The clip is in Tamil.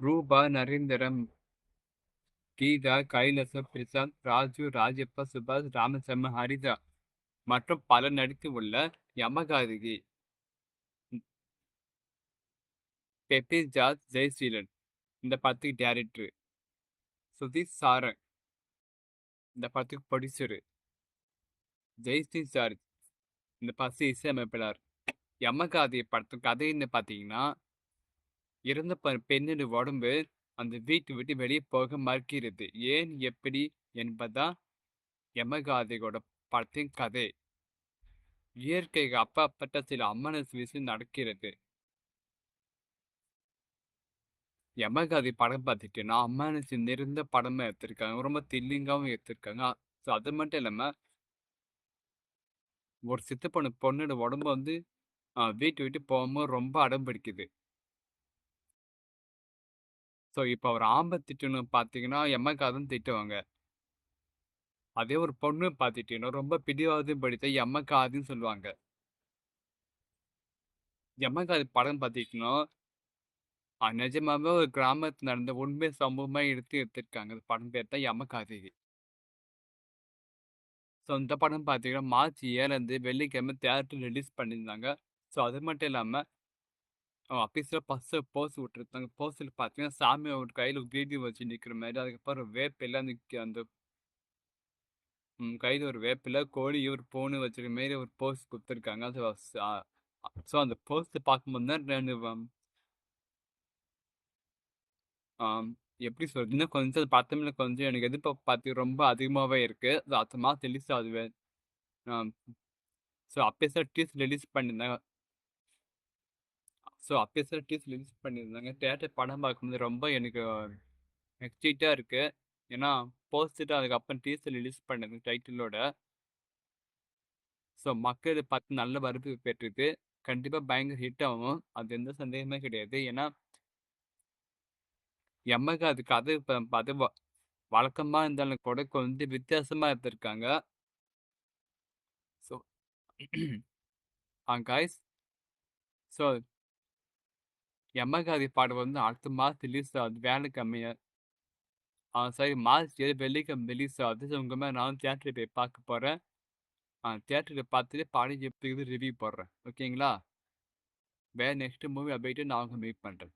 ரூபா, நரேந்திரம், கீதா, கைலச பிரசாந்த், ராஜு, ராஜப்பா, சுபாஷ், ராமசம்ம ஹரிதா மற்றும் பல நடித்து உள்ள யமகாதகி. பெப்பி ஜார்ஜ் ஜெயசீலன் இந்த படத்துக்கு டேரக்டர் சுதீஷ் சாரன் இந்த படத்துக்கு ப்ரொடியூசரு. ஜெயஸ்ரீ ஜார்ஜ் இந்த பசு இசையமைப்பாளர். யமகாதி படத்துக்கு கதைன்னு பார்த்தீங்கன்னா, இறந்த பெண்ணின் உடம்பு அந்த வீட்டை விட்டு வெளியே போக மறுக்கிறது. ஏன், எப்படி என்பதா யமகாதியோட படத்தின் கதை. இயற்கைக்கு அப்பாற்பட்ட சில அம்மனஸ் விஷயம் நடக்கிறது. யமகாதி படம் பார்த்துட்டீங்கன்னா, அம்மனசி நிறைந்த படமாக எடுத்திருக்காங்க. ரொம்ப தில்லிங்காகவும் எடுத்திருக்காங்க. ஸோ அது மட்டும் இல்லாம ஒரு சித்த பொண்ணு பொண்ணோட உடம்பு வந்து வீட்டு விட்டு போகும்போது ரொம்ப அடம் பிடிக்குது. ஸோ இப்போ ஒரு ஆம்பை திட்டுன்னு பார்த்தீங்கன்னா, யமகாதன்னு திட்டுவாங்க. அதே ஒரு பொண்ணு பார்த்துட்டீங்கன்னா, ரொம்ப பிடிவாதம் படித்த எம்மக்காதுன்னு சொல்லுவாங்க. எம்மக்காது படம் பார்த்துட்டீங்கன்னா நிஜமாவே ஒரு கிராமத்தில் நடந்த உண்மை சம்பவமாக எடுத்து எடுத்திருக்காங்க. அந்த படம் பேர் தான் யமகாதகி. ஸோ இந்த படம் பார்த்தீங்கன்னா, மார்ச் 7 வெள்ளிக்கிழமை தேட்டர் ரிலீஸ் பண்ணியிருந்தாங்க. ஸோ அது மட்டும் இல்லாமல் அவன் ஆஃபீஸ்ல பஸ்ஸ போஸ் விட்டுருந்தாங்க. போஸ்டில் பார்த்தீங்கன்னா, சாமி அவன் கையில கிரீடம் வச்சு நிக்கிற மாதிரி அதுக்கப்புறம் வேப்பில அந்த அந்த ம் ஒரு வேப்பில, கோழி, ஒரு போன் வச்சிருக்க மாரி ஒரு போஸ் கொடுத்துருக்காங்க அது ஸோ அந்த போஸ்டர் பார்க்கும்போது தான் 2 வம் ஆம். எப்படி சொல்கிறதுன்னா கொஞ்சம் கொஞ்சம் பார்த்தோம்ல கொஞ்சம் எனக்கு எதிர்ப்பு பார்த்து ரொம்ப அதிகமாகவே இருக்கு. அது அத்தமாக தெளிச்சு ரிலீஸ் ஆகுது. ஆம். ஸோ அப்பயே டீஸ் ரிலீஸ் பண்ணியிருந்தாங்க. ஸோ அப்பயே சார் டீசர் ரிலீஸ் பண்ணியிருந்தாங்க. தேட்டர் படம் பார்க்கும்போது ரொம்ப எனக்கு எக்ஸைட்டாக இருக்குது ஏன்னா, போஸ்ட்டு அதுக்கப்புறம் டீசர் ரிலீஸ் பண்ணது டைட்டிலோட. ஸோ மக்கள் இதை பார்த்து நல்ல வரவேற்பு பெற்றிருக்கு. கண்டிப்பாக பயங்கர ஹிட் ஆகும். அது எந்த சந்தேகமே கிடையாது. ஏன்னா அது கதை இப்போ அது வ இருந்தாலும் கூட கொஞ்சம் வித்தியாசமாக எடுத்திருக்காங்க. ஸோ ஆ காய்ஸ் ஸோ யமகாதி படம் வந்து அடுத்த மாதம் ரிலீஸ் ஆகுது வேலை ஆ சாரி மார்ச் ஏழு வெள்ளிக்கிழமை ரிலீஸ் ஆகுது. ஸோ உங்கள் மேலே நானும் தியேட்டர்ல போய் பார்க்க போகிறேன் ஆ பார்த்துட்டு பாடி எப்படி ரிவ்யூ போடுறேன். ஓகேங்களா? வேறு நெக்ஸ்ட் மூவி அப்டேட் நான் உங்கள் மீட் பண்ணுறேன்